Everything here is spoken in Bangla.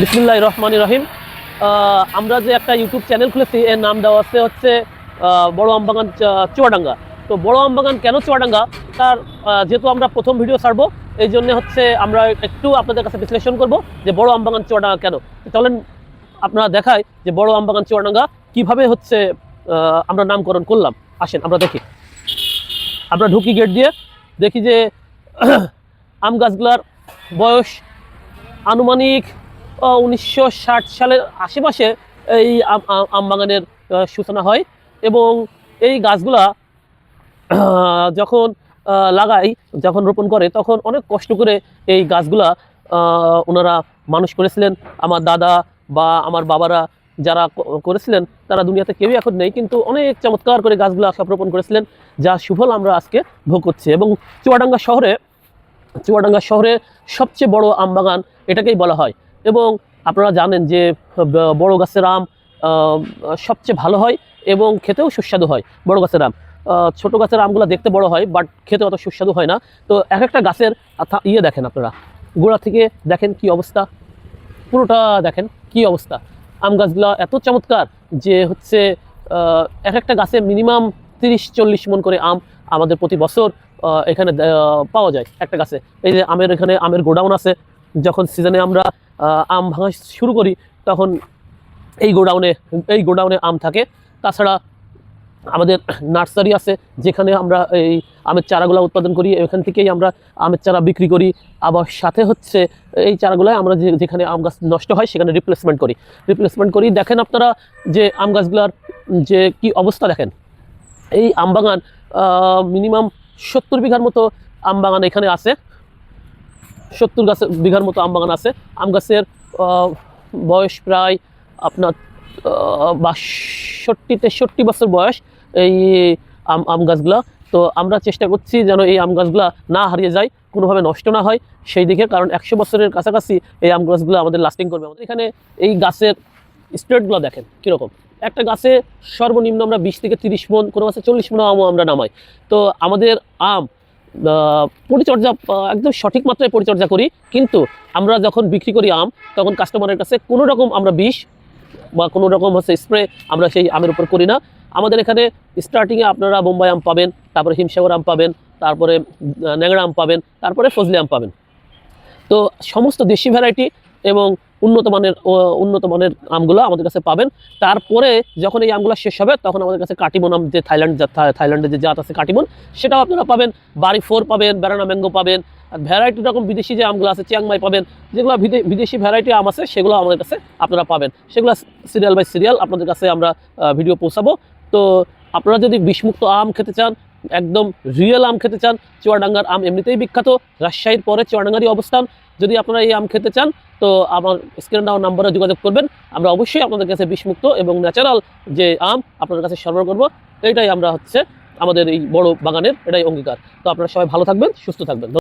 বিসমুল্লাহ রহমান রহিম। আমরা যে একটা ইউটিউব চ্যানেল খুলেছি, এর নাম দেওয়া আছে হচ্ছে বড় আমবাগান চুয়াডাঙ্গা। তো বড় আমবাগান কেন চুয়াডাঙ্গা? তার যেহেতু আমরা প্রথম ভিডিও ছাড়বো, এই জন্য হচ্ছে আমরা একটু আপনাদের কাছে বিশ্লেষণ করব যে বড় আমবাগান চুয়াডাঙ্গা কেন। চলেন আপনারা দেখায় যে বড় আমবাগান চুয়াডাঙ্গা কীভাবে হচ্ছে আমরা নামকরণ করলাম। আসেন, আমরা দেখি। আমরা ঢুকি গেট দিয়ে, দেখি যে আম গাছগুলার বয়স আনুমানিক উনিশশো ষাট সালের আশেপাশে এই আম আম- আম বাগানের সূচনা হয় এবং এই গাছগুলা যখন লাগাই যখন রোপণ করে, তখন অনেক কষ্ট করে এই গাছগুলা ওনারা মানুষ করেছিলেন। আমার দাদা বা আমার বাবারা যারা করেছিলেন, তারা দুনিয়াতে কেউই এখন নেই, কিন্তু অনেক চমৎকার করে গাছগুলা সব রোপণ করেছিলেন, যা সুফল আমরা আজকে ভোগ করছি। এবং চুয়াডাঙ্গা শহরে চুয়াডাঙ্গা শহরে সবচেয়ে বড় আমবাগান এটাকেই বলা হয়। এবং আপনারা জানেন যে বড় গাছের আম সবচেয়ে ভালো হয় এবং খেতেও সুস্বাদু হয় বড় গাছের আম। ছোট গাছের আমগুলো দেখতে বড় হয় বাট খেতে অত সুস্বাদু হয় না। তো এক একটা গাছের ইয়ে দেখেন আপনারা, গোড়া থেকে দেখেন কি অবস্থা, পুরোটা দেখেন কি অবস্থা। আম গাছগুলো এত চমৎকার যে হচ্ছে এক একটা গাছে মিনিমাম তিরিশ, চল্লিশ মন করে আম আমাদের প্রতি বছর এখানে পাওয়া যায় একটা গাছে। এই যে আমের এখানে, আমের গোডাউন আছে যখন সিজনে আমরা আম ভাঙা শুরু করি, তখন এই গোডাউনে এই গোডাউনে আম থাকে। তাছাড়া আমাদের নার্সারি আছে, যেখানে আমরা এই আমের চারাগুলো উৎপাদন করি। এখান থেকেই আমরা আমের চারা বিক্রি করি। আবার সাথে হচ্ছে, এই চারাগুলো আমরা যেখানে আম গাছ নষ্ট হয়, সেখানে রিপ্লেসমেন্ট করি। রিপ্লেসমেন্ট করি। দেখেন আপনারা যে আম গাছগুলার যে কি অবস্থা দেখেন। এই আম বাগান মিনিমাম সত্তর বিঘার মতো আম বাগান এখানে আছে। সত্তর গাছ বিঘার মতো আম বাগান আছে। আম গাছের বয়স প্রায় আপনার বাষট্টি, তেষট্টি বছর বয়স এই আম আম গাছগুলা। তো আমরা চেষ্টা করছি যেন এই আম গাছগুলা না হারিয়ে যায়, কোনোভাবে নষ্ট না হয় সেই দিকে, কারণ একশো বছরের কাছাকাছি এই আম গাছগুলো আমাদের লাস্টিং করবে। আমাদের এখানে এই গাছের স্টেটগুলো দেখেন কীরকম। একটা গাছে সর্বনিম্ন আমরা বিশ থেকে তিরিশ মন, কোনো গাছে চল্লিশ মন আমও আমরা নামাই। তো আমাদের আম পরিচর্যা একদম সঠিক মাত্রায় পরিচর্যা করি। কিন্তু আমরা যখন বিক্রি করি আম, তখন কাস্টমারের কাছে কোনো রকম আমরা বিষ বা কোনো রকম হচ্ছে স্প্রে আমরা সেই আমের উপর করি না। আমাদের এখানে স্টার্টিংয়ে আপনারা বোম্বাই আম পাবেন, তারপরে হিমসাগর আম পাবেন, তারপরে ন্যাংরা আম পাবেন, তারপরে ফজলি আম পাবেন। তো সমস্ত দেশি ভ্যারাইটি এবং উন্নত মানের উন্নত মানের আমগুলো আমাদের কাছে পাবেন। তারপরে যখন এই আমগুলো শেষ হবে, তখন আমাদের কাছে কাটিমন আম, যে থাইল্যান্ড থাইল্যান্ডের যে জাত আছে কাটিমন, সেটাও আপনারা পাবেন। বাড়ি ফোর পাবেন বেড়ানা ম্যাঙ্গো পাবেন, আর ভ্যারাইটি রকম বিদেশি যে আমগুলো আছে চিয়াংমাই পাবেন, যেগুলো বিদেশি ভ্যারাইটি আম আছে, সেগুলো আমাদের কাছে আপনারা পাবেন। সেগুলো সিরিয়াল বাই সিরিয়াল আপনাদের কাছে আমরা ভিডিও পৌঁছাবো। তো আপনারা যদি বিষমুক্ত আম খেতে চান, একদম রিয়েল আম খেতে চান, চুয়াডাঙ্গার আম এমনিতেই বিখ্যাত, রাজশাহীর পরে চুয়াডাঙ্গারই অবস্থান। যদি আপনারা এই আম খেতে চান, তো আমার স্ক্রিন ডাউন নাম্বারে যোগাযোগ করবেন। আমরা অবশ্যই আপনাদের কাছে বিষমুক্ত এবং ন্যাচারাল যে আম আপনাদের কাছে সরবরাহ করব এটাই আমরা হচ্ছে আমাদের এই বড় বাগানের, এটাই অঙ্গীকার। তো আপনারা সবাই ভালো থাকবেন, সুস্থ থাকবেন।